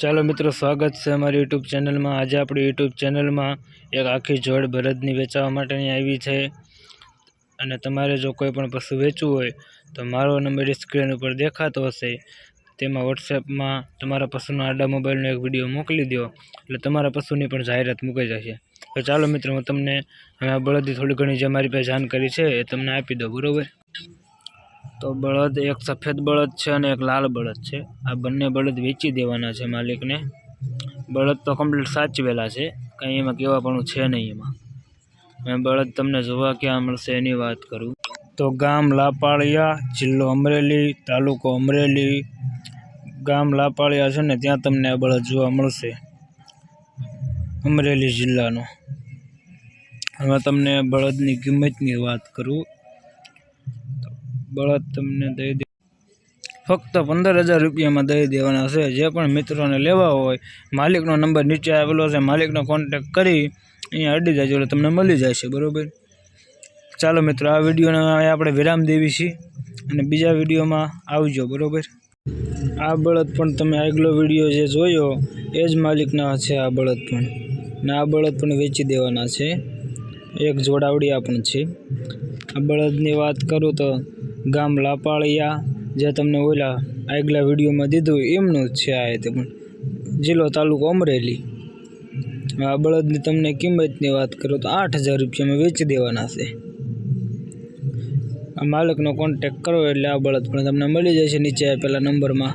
ચાલો મિત્રો, સ્વાગત છે અમારી યુટ્યુબ ચેનલમાં. આજે આપણી યુટ્યુબ ચેનલમાં એક આખી જોડ બળદની વેચાવા માટેની આવી છે. અને તમારે જો કોઈ પણ પશુ વેચવું હોય, તો મારો નંબર સ્ક્રીન ઉપર દેખાતો હશે. તેમાં વોટ્સએપમાં તમારા પશુના આડા મોબાઈલનો એક વીડિયો મોકલી દો એટલે તમારા પશુની પણ જાહેરાત મૂકાઈ જશે. તો ચાલો મિત્રો, હું તમને હવે બળદની થોડી ઘણી જે મારી પાસે જાણકારી છે, એ તમને આપી દઉં, બરાબર? તો બળદ, એક સફેદ બળદ છે અને એક લાલ બળદ છે. આ બંને બળદ વેચી દેવાના છે માલિકને. બળદ તો કમ્પ્લીટ સાચવેલા છે, કંઈ એમાં કહેવાપણું છે નહીં એમાં. મેં બળદ તમને જોવા ક્યાં મળશે એની વાત કરું. તો ગામ લાપાળિયા, જિલ્લો અમરેલી, તાલુકો અમરેલી. ગામ લાપાળિયા છે ને, ત્યાં તમને આ બળદ જોવા મળશે. અમરેલી જિલ્લાનો. હવે તમને બળદની કિંમતની વાત કરું. બળદ તમને દઈ દે. ફક્ત પંદર હજાર રૂપિયામાં દઈ દેવાના છે. જે પણ મિત્રોને લેવા હોય, માલિકનો નંબર નીચે આવેલો છે, માલિકનો કોન્ટેક કરી અહીંયા અડી જાય એટલે તમને મળી જશે, બરાબર? ચાલો મિત્રો, આ વિડીયોને આપણે વિરામ દેવી છીએ અને બીજા વિડીયોમાં આવજો, બરાબર? આ બળદ પણ તમે આગલો વીડિયો જે જોયો, એ જ માલિકના છે આ બળદ પણ. ને આ બળદ પણ વેચી દેવાના છે. એક જોડાવડિયા પણ છે. આ બળદની વાત કરું તો ગામ લાપાળિયા, જે તમને ઓલા આગલા વિડીયોમાં દીધું એમનું જ છે આ તે પણ. જિલ્લો તાલુકો અમરેલી. આ બળદની તમને કિંમતની વાત કરું તો આઠ હજાર રૂપિયામાં વેચી દેવાના છે. આ માલિકનો કોન્ટેક કરો એટલે આ બળદ પણ તમને મળી જશે નીચે આપેલા નંબરમાં.